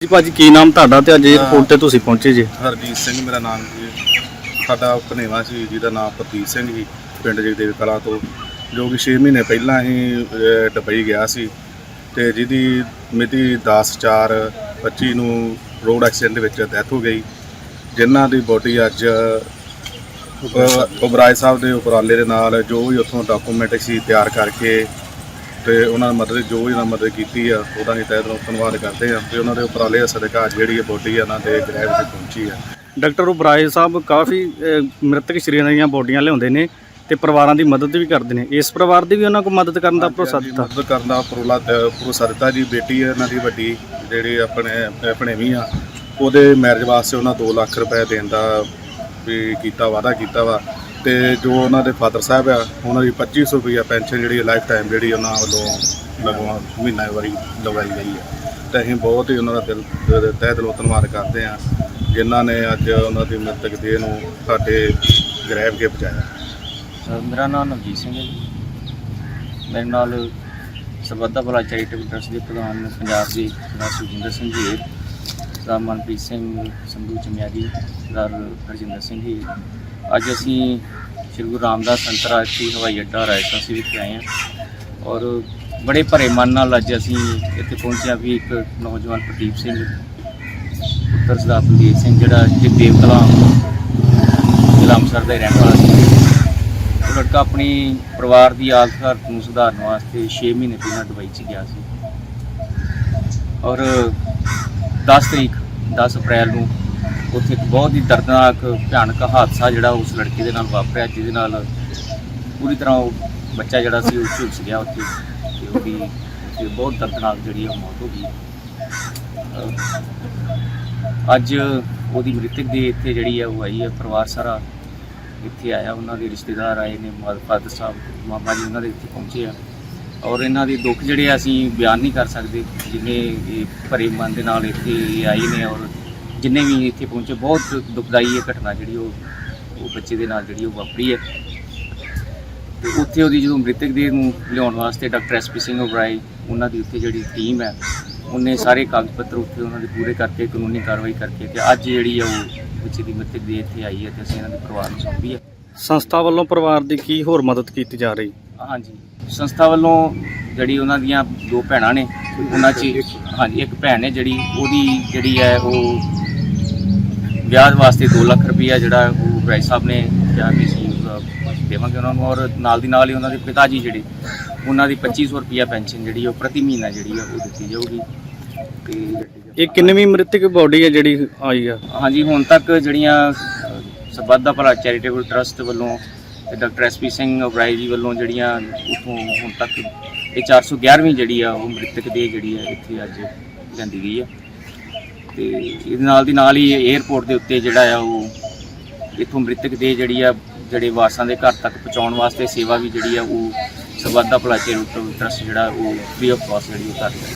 ਜੀ ਭਾਜੀ ਕੀ ਨਾਮ ਤੁਹਾਡਾ ਤੇ ਅੱਜ 에어ਪੋਰਟ ਤੇ ਤੁਸੀਂ ਪਹੁੰਚੇ ਜੀ? ਹਰਜੀਤ ਸਿੰਘ ਮੇਰਾ ਨਾਮ ਜੀ। ਸਾਡਾ ਭਨੇਵਾ ਸੀ ਜਿਹਦਾ ਨਾਮ ਪ੍ਰਤੀਕ ਸਿੰਘ ਜੀ ਪਿੰਡ ਜਗਦੇਵ ਕਲਾ ਤੋਂ ਜੋ ਕਿ 6 ਮਹੀਨੇ ਪਹਿਲਾਂ ਹੀ ਅਹ, ਦੁਬਈ ਗਿਆ ਸੀ ਤੇ ਜਿਹਦੀ ਮਿਤੀ 10/4/25 ਨੂੰ ਰੋਡ ਐਕਸੀਡੈਂਟ ਦੇ ਵਿੱਚ ਡੈਥ ਹੋ ਗਈ। ਜਿਨ੍ਹਾਂ ਦੀ ਬੋਡੀ ਅੱਜ ਉਬਰਾਏ ਸਾਹਿਬ ਦੇ ਉਪਰਾਲੇ ਦੇ ਨਾਲ ਜੋ ਵੀ ਉੱਥੋਂ ਡਾਕੂਮੈਂਟ ਸੀ ਤਿਆਰ ਕਰਕੇ ਤੇ ਉਹਨਾਂ ਮਦਦ ਜੋ ਵੀ ਉਹਨਾਂ ਮਦਦ ਕੀਤੀ ਆ ਉਹਦਾ ਅਸੀਂ ਤਹਿ ਦਿਲੋਂ ਧੰਨਵਾਦ ਕਰਦੇ ਆ ਤੇ ਉਹਨਾਂ ਦੇ ਉਪਰਾਲੇ ਸਦਕਾ ਅੱਜ ਜਿਹੜੀ ਇਹ ਬੋਡੀ ਆ ਉਹਨਾਂ ਦੇ ਗ੍ਰਹਿ ਵਿੱਚ ਪਹੁੰਚੀ ਆ। ਡਾਕਟਰ ਉਬਰਾਏ ਸਾਹਿਬ ਕਾਫੀ ਮ੍ਰਿਤਕ ਸ਼ਰੀਰਾਂ ਦੀਆਂ ਬੋਡੀਆਂ ਲਿਆਉਂਦੇ ਨੇ ਤੇ ਪਰਿਵਾਰਾਂ ਦੀ ਮਦਦ ਵੀ ਕਰਦੇ ਨੇ। ਇਸ ਪਰਿਵਾਰ ਦੀ ਵੀ ਉਹਨਾਂ ਕੋਲ ਮਦਦ ਕਰਨ ਦਾ ਭਰੋਸਾ ਦਿੱਤਾ। ਮਦਦ ਕਰਨ ਦਾ ਪਰੋਲਾ ਭਰੋਸਾ ਦਿੱਤਾ ਜੀ ਬੇਟੀ ਹੈ ਇਹਨਾਂ ਦੀ ਵੱਡੀ ਜਿਹੜੀ ਆਪਣੇ ਆਪਣੇ ਵੀ ਆ ਉਹਦੇ ਮੈਰਿਜ ਵਾਸਤੇ ਉਹਨਾਂ 2 ਲੱਖ ਰੁਪਏ ਦੇਣ ਦਾ ਵੀ ਕੀਤਾ ਵਾਅਦਾ ਕੀਤਾ ਵਾ। ਤੇ ਜੋ ਉਹਨਾਂ ਦੇ ਫਾਦਰ ਸਾਹਿਬ ਆ ਉਹਨਾਂ ਦੀ 2500 ਰੁਪਈਆ ਪੈਨਸ਼ਨ ਜਿਹੜੀ ਲਾਈਫ ਟਾਈਮ ਜਿਹੜੀ ਉਹਨਾਂ ਵੱਲੋਂ ਲਗਵਾ ਮਹੀਨਾ ਵਾਰੀ ਲਗਾਈ ਗਈ ਹੈ। ਤੇ ਅਸੀਂ ਬਹੁਤ ਹੀ ਉਹਨਾਂ ਦਾ ਦਿਲ ਤਹਿ ਦਿਲੋਂ ਧੰਨਵਾਦ ਕਰਦੇ ਆ ਜਿਨ੍ਹਾਂ ਨੇ ਅੱਜ ਉਹਨਾਂ ਦੀ ਮ੍ਰਿਤਕ ਦੇਹ ਨੂੰ ਸਾਡੇ ਗ੍ਰਹਿਬ ਕੇ ਪਹੁੰਚਾਇਆ। ਅ, ਮੇਰਾ ਨਾਮ ਨਵਜੀਤ ਸਿੰਘ ਹੈ ਜੀ। ਮੇਰੇ ਨਾਲ ਸਰਬੱਤਾ ਭਲਾ ਚੈਰੀਟੇਬਲ ਟਰਸਟ ਦੇ ਪ੍ਰਧਾਨ ਪੰਜਾਬ ਦੇ ਸਰਦਾਰ ਸੁਖਜਿੰਦਰ ਸਿੰਘ ਜੀ ਸਰਦਾਰ ਮਨਪ੍ਰੀਤ ਸਿੰਘ ਸੰਧੂ ਚਮਿਆਰੀ ਸਰਦਾਰ ਹਰਜਿੰਦਰ ਸਿੰਘ ਜੀ। ਅੱਜ ਅਸੀਂ ਸ਼੍ਰੀ ਗੁਰੂ ਰਾਮਦਾਸ ਅੰਤਰਰਾਸ਼ਟਰੀ ਹਵਾਈ ਅੱਡਾ ਰਾਜਸਥਾਨ ਸੀ ਵਿਖੇ ਆਏ ਹਾਂ ਔਰ ਬੜੇ ਭਰੇ ਮਨ ਨਾਲ ਅੱਜ ਅਸੀਂ ਇੱਥੇ ਪਹੁੰਚਿਆ ਵੀ ਇੱਕ ਨੌਜਵਾਨ ਪ੍ਰਦੀਪ ਸਿੰਘ, ਪੁੱਤਰ ਸਰਦਾਰ ਬਲਦੇਵ ਸਿੰਘ, ਜਿਹੜਾ ਜਗਦੇਵ ਕਲਾਂ ਜ਼ਿਲ੍ਹਾ ਅੰਮ੍ਰਿਤਸਰ ਦਾ ਰਹਿਣ ਵਾਲਾ ਸੀ। ਉਹ ਲੜਕਾ ਆਪਣੀ ਪਰਿਵਾਰ ਦੀ ਹਾਲਤ ਹਾਲਤ ਨੂੰ ਸੁਧਾਰਨ ਵਾਸਤੇ 6 ਮਹੀਨੇ ਪਹਿਲਾਂ ਦੁਬਈ 'ਚ ਗਿਆ ਸੀ। ਔਰ 10 ਤਰੀਕ 10 ਅਪ੍ਰੈਲ ਨੂੰ ਉੱਥੇ ਇੱਕ ਬਹੁਤ ਹੀ ਦਰਦਨਾਕ, ਭਿਆਨਕ ਹਾਦਸਾ ਜਿਹੜਾ ਉਸ ਲੜਕੀ ਦੇ ਨਾਲ ਵਾਪਰਿਆ, ਜਿਹਦੇ ਨਾਲ ਪੂਰੀ ਤਰ੍ਹਾਂ ਉਹ ਬੱਚਾ ਜਿਹੜਾ ਸੀ ਉਹ ਝੁਲਸ ਗਿਆ ਉੱਥੇ ਤੇ ਉਹਦੀ ਤੇ ਬਹੁਤ ਦਰਦਨਾਕ ਜਿਹੜੀ ਉਹ ਮੌਤ ਹੋ ਗਈ। ਅੱਜ ਉਹਦੀ ਮ੍ਰਿਤਕ ਦੀ ਇੱਥੇ ਜਿਹੜੀ ਹੈ ਉਹ ਆਈ ਹੈ ਪਰਿਵਾਰ ਸਾਰਾ ਇੱਥੇ ਆਇਆ, ਉਹਨਾਂ ਦੇ ਰਿਸ਼ਤੇਦਾਰ ਆਏ ਨੇ ਫਾਦਰ ਸਾਹਿਬ, ਮਾਮਾ ਜੀ ਉਹਨਾਂ ਦੇ ਇੱਥੇ ਪਹੁੰਚੇ ਆ। ਔਰ ਇਹਨਾਂ ਦੇ ਦੁੱਖ ਜਿਹੜੇ ਆ ਅਸੀਂ ਬਿਆਨ ਨਹੀਂ ਕਰ ਸਕਦੇ, ਜਿੰਨੇ ਇਹ ਭਰੇ ਮਨ ਦੇ ਨਾਲ ਇੱਥੇ ਆਏ ਨੇ ਔਰ ਜਿੰਨੇ ਵੀ ਇੱਥੇ ਪਹੁੰਚੇ ਬਹੁਤ ਦੁਖਦਾਈ ਇਹ ਘਟਨਾ ਜਿਹੜੀ ਉਹ ਉਹ ਬੱਚੇ ਦੇ ਨਾਲ ਜਿਹੜੀ ਉਹ ਵਾਪਰੀ ਹੈ। ਤੇ ਉੱਥੇ ਉਹਦੀ ਜਦੋਂ ਮ੍ਰਿਤਕ ਦੇਹ ਨੂੰ ਲਿਆਉਣ ਵਾਸਤੇ ਡਾਕਟਰ ਐਸਪੀ ਸਿੰਘ ਓਬਰਾਏ ਉਹਨਾਂ ਦੀ ਉੱਥੇ ਜਿਹੜੀ ਟੀਮ ਹੈ ਉਹਨੇ ਸਾਰੇ ਕਾਗਜ਼ ਪੱਤਰ ਉੱਥੇ ਉਹਨਾਂ ਦੇ ਪੂਰੇ ਕਰਕੇ ਕਾਨੂੰਨੀ ਕਾਰਵਾਈ ਕਰਕੇ ਤੇ ਅੱਜ ਜਿਹੜੀ ਆ ਉਹ ਬੱਚੇ ਦੀ ਮ੍ਰਿਤਕ ਦੇਹ ਇੱਥੇ ਆਈ ਹੈ ਤੇ ਅਸੀਂ ਇਹਨਾਂ ਦੇ ਪਰਿਵਾਰ ਨੂੰ ਸੌਂਪੀ ਹੈ। ਸੰਸਥਾ ਵੱਲੋਂ ਪਰਿਵਾਰ ਦੀ ਕੀ ਹੋਰ ਮਦਦ ਕੀਤੀ ਜਾ ਰਹੀ? ਹਾਂਜੀ। ਸੰਸਥਾ ਵੱਲੋਂ ਜਿਹੜੀ ਉਹਨਾਂ ਦੀਆਂ ਦੋ ਭੈਣਾਂ ਨੇ ਉਹਨਾਂ 'ਚ ਹਾਂਜੀ ਇੱਕ ਭੈਣ ਨੇ ਜਿਹੜੀ ਉਹਦੀ ਜਿਹੜੀ ਹੈ ਉਹ ਵਿਆਹ ਵਾਸਤੇ 2 ਲੱਖ ਰੁਪਈਆ ਜਿਹੜਾ ਉਹ ਭਾਈ ਸਾਹਿਬ ਨੇ ਕਿਹਾ ਅਸੀਂ ਅ, ਦੇਵਾਂਗੇ ਉਹਨਾਂ ਨੂੰ ਔਰ ਨਾਲ ਦੀ ਨਾਲ ਹੀ ਉਹਨਾਂ ਦੇ ਪਿਤਾ ਜੀ ਜਿਹੜੇ ਉਹਨਾਂ ਦੀ 2500 ਰੁਪਈਆ ਪੈਨਸ਼ਨ ਜਿਹੜੀ ਉਹ ਪ੍ਰਤੀ ਮਹੀਨਾ ਜਿਹੜੀ ਆ ਉਹ ਦਿੱਤੀ ਜਾਊਗੀ। ਤੇ ਇਹ ਕਿੰਨਵੀਂ ਮ੍ਰਿਤਕ ਬੋਡੀ ਹੈ ਜਿਹੜੀ ਆਈ ਆ? ਹਾਂਜੀ ਹੁਣ ਤੱਕ ਜਿਹੜੀਆਂ ਸਰਬੱਤ ਦਾ ਭਲਾ ਚੈਰੀਟੇਬਲ ਟਰਸਟ ਵੱਲੋਂ ਤੇ ਡਾਕਟਰ ਐਸਪੀ ਸਿੰਘ ਉਬਰਾਏ ਜੀ ਵੱਲੋਂ ਜਿਹੜੀਆਂ ਉਥੋਂ ਹੁਣ ਤੱਕ ਇਹ 411ਵੀਂ ਜਿਹੜੀ ਆ ਉਹ ਮ੍ਰਿਤਕ ਦੇ ਜਿਹੜੀ ਆ ਇੱਥੇ ਅੱਜ ਲਿਆਂਦੀ ਗਈ ਆ। ਤੇ ਇਹਦੇ ਨਾਲ ਦੀ ਨਾਲ ਹੀ 에ਅਰਪੋਰਟ ਦੇ ਉੱਤੇ ਜਿਹੜਾ ਆ ਉਹ ਇੱਥੋਂ ਮ੍ਰਿਤਕ ਦੇ ਜਿਹੜੀ ਆ, ਜਿਹੜੇ ਵਾਰਸਾਂ ਦੇ ਘਰ ਤੱਕ ਪਹੁੰਚਾਉਣ ਵਾਸਤੇ ਸੇਵਾ ਵੀ ਜਿਹੜੀ ਆ, ਉਹ ਸਰਬੱਤ ਦਾ ਭਲਾ ਚੈਰੀਟੇਬਲ ਟਰਸਟ ਜਿਹੜਾ ਉਹ ਫ੍ਰੀ ਆਫ ਕਾਸਟ ਜਿਹੜੀ ਉਹ ਕਰ